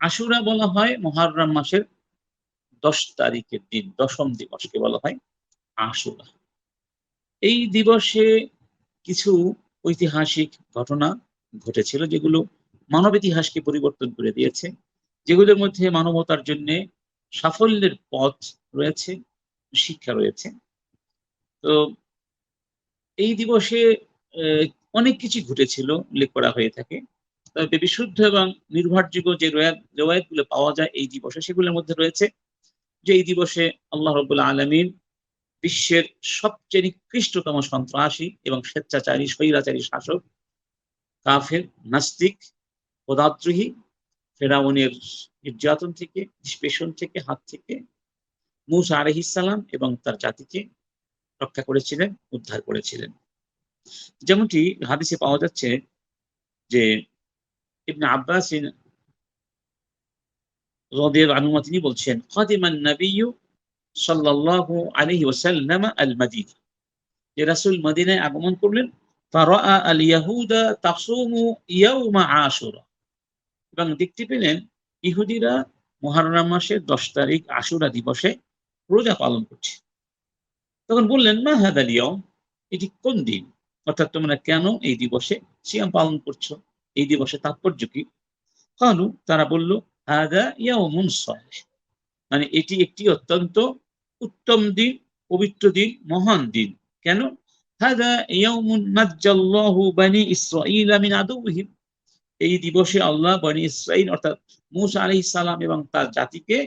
আশুরা বলা হয় মহারম মাসের দশ তারিখের দিন, দশম দিবসকে বলা হয়? আশুরা। এই দিবসে কিছু ঐতিহাসিক ঘটনা ঘটেছিল যেগুলো মানব ইতিহাসকে পরিবর্তন করে দিয়েছে, যেগুলোর মধ্যে মানবতার জন্য সাফল্যের পথ রয়েছে, শিক্ষা রয়েছে। তো এই দিবসে অনেক কিছু ঘটেছিল, উল্লেখ করা হয়ে থাকে। বিশুদ্ধ এবং নির্ভরযোগ্য যে রেওয়ায়তগুলো পাওয়া যায় এই দিবসে, সেগুলোর মধ্যে রয়েছে যে এই দিবসে আল্লাহ রবুল্লা আলমিন বিশ্বের সবচেয়ে নিকৃষ্টতম সন্ত্রাসী এবং স্বেচ্ছাচারী, স্বৈরাচারী শাসক, কাফের, নাস্তিক, পদাদ্রোহী, ফেরাউনের নির্যাতন থেকে, নিষ্পেষণ থেকে, হাত থেকে, মুসা আলহিসাল্লাম এবং তার জাতিকে রক্ষা করেছিলেন, উদ্ধার করেছিলেন। যেমনটি হাদিসে পাওয়া যাচ্ছে যে ইবনে আব্বাস রদের আনুমা তিনি বলছেন, খাদিমান নবিয়্যু সাল্লাল্লাহু আলাইহি ওয়াসাল্লাম আল মাদিনা যে রাসূল মদিনায় আগমন করলেন, ফারাআ আল ইয়াহুদা তাসুমু ইয়াউমা আশুরা। এবং দেখতে পেলেন, ইহুদিরা মুহররম মাসের দশ তারিখ আশুরা দিবসে রোজা পালন করছে। তখন বললেন, মা হাদাল ইয়াউম? এটি কোন দিন? অর্থাৎ তোমরা কেন এই দিবসে সিয়াম পালন করছ? এই দিবসে তাৎপর্য কি? কালু, তারা বলল, হাদা ইয়াউমুন সালেহ। মানে এটি একটি অত্যন্ত উত্তম দিন, পবিত্র দিন, মহান দিন। কেন? হাদা ইয়াউমুন নাজ্জাল্লাহু বানি ইসরাঈল মিন আদুহিম এই দিবসে আল্লাহ বানি ইসরাঈল, অর্থাৎ মূসা আলাইহিস সালাম এবং তার জাতিকে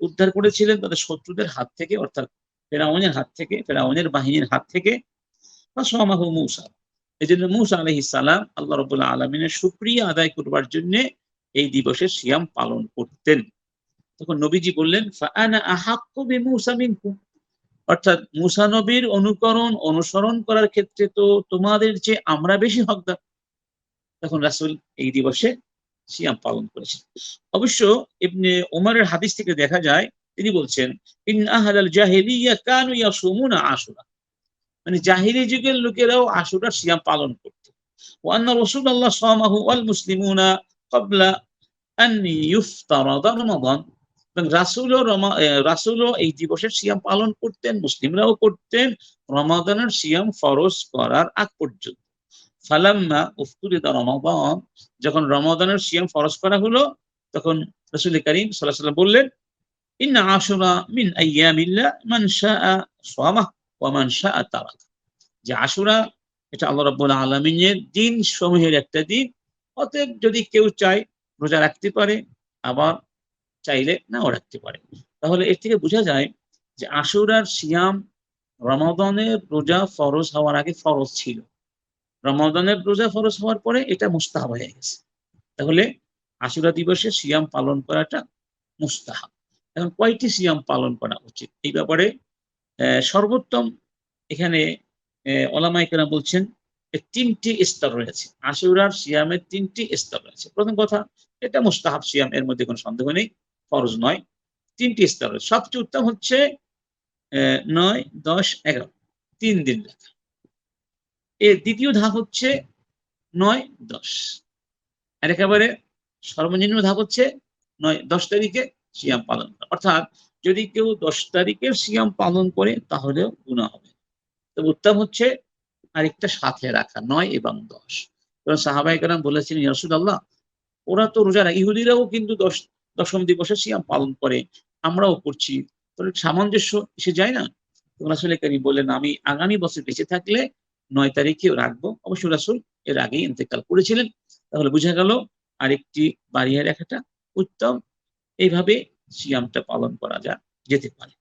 উদ্ধার করেছিলেন তাদের শত্রুদের হাত থেকে, অর্থাৎ ফেরাউনের হাত থেকে, ফেরাউনের বাহিনীর হাত থেকে। বা সমাহু মূসা। এই জন্য মুসা আলহ ইসালাম আল্লাহ রবুল্লাহ আলমিনের সুপ্রিয়া আদায় করবার জন্য এই দিবসে সিয়াম পালন করতেন। তখন নবীজি বললেন অর্থাৎ মুসা নবীর অনুকরণ, অনুসরণ করার ক্ষেত্রে তো তোমাদের যে আমরা বেশি হকদার। তখন রাসুল এই দিবসে সিয়াম পালন করেছেন। অবশ্য এমনি ওমরের হাদিস থেকে দেখা যায়, তিনি বলছেন ইন আহাল জাহিলিয়া কানু ইয়াসুমুনা আশুরা। মানে জাহিরি যুগের লোকেরাও আশুরা সিয়াম পালন করত। ওয়ান্না রাসূলুল্লাহ সাল্লাল্লাহু ওয়াল মুসলিমুনা ক্বাবলা আন ইফতারাদা রমাদান। রাসূলও রাসূলও এই দিবসের সিয়াম পালন করতেন, মুসলিমরাও করতেন, রমাদানের সিয়াম ফরজ করার আগ পর্যন্ত। ফালাম্মা উফতুরিদা রমাদান, যখন রমাদানের সিয়াম ফরজ করা হলো, তখন রাসূল করিম আলাইহি বললেন, ইন্না আশুরা মিন আইয়ামিল্লাহ মান শাআ সামাহ। ওয়ামান শাহ যে আশুরা, এটা আল্লাহ রব্বুল আলমিনের দিন সমূহের একটা দিন। অতএব যদি কেউ চায়, রোজা রাখতে পারে, আবার চাইলে নাও রাখতে পারে। তাহলে এর থেকে বোঝা যায় যে আশুরার সিয়াম রমাদানের রোজা ফরজ হওয়ার আগে ফরজ ছিল। রমাদানের রোজা ফরজ হওয়ার পরে এটা মুস্তাহাব হয়ে গেছে। তাহলে আশুরা দিবসে সিয়াম পালন করাটা মুস্তাহাব। এখন কয়টি সিয়াম পালন করা উচিত? এই ব্যাপারে সর্বোত্তম এখানে ওলামাইকেরা বলছেন তিনটি স্তর রয়েছে। আশুরার সিয়ামের তিনটি স্তর রয়েছে। প্রথম কথা, এটা মুস্তাহাব সিয়াম, এর মধ্যে কোনো সন্দেহ নেই, ফরজ নয়। তিনটি স্তর রয়েছে। সবচেয়ে উত্তম হচ্ছে নয়, দশ, এগারো। তিন দিন রাখা। এর দ্বিতীয় ধাপ হচ্ছে নয়, দশ। আর একেবারে সর্বনিম্ন ধাপ হচ্ছে নয়, দশ তারিখে সিয়াম পালন অর্থাৎ যদি কেউ দশ তারিখের সিয়াম পালন করে, তাহলেও গুণা হবে। তবে উত্তম হচ্ছে আরেকটা সাথে রাখা, নয় এবং দশ। কারণ সাহাবাই কালাম বলেছিলেন ইয়াসুদ আল্লাহ ওরা তো রোজা রাখে। ইহুদিরাও কিন্তু দশ, দশম দিবসে সিয়াম পালন করে, আমরাও করছি। তাহলে সামঞ্জস্য এসে যায় না? রাসুল কারি বললেন, আমি আগামী বছর বেঁচে থাকলে নয় তারিখেও রাখব। অবশ্য রাসুল এর আগেই ইন্তেকাল করেছিলেন। তাহলে বোঝা গেল আরেকটি বাড়িয়ে রাখাটা উত্তম এইভাবে সিয়ামটা পালন করা যা যেতে পারে।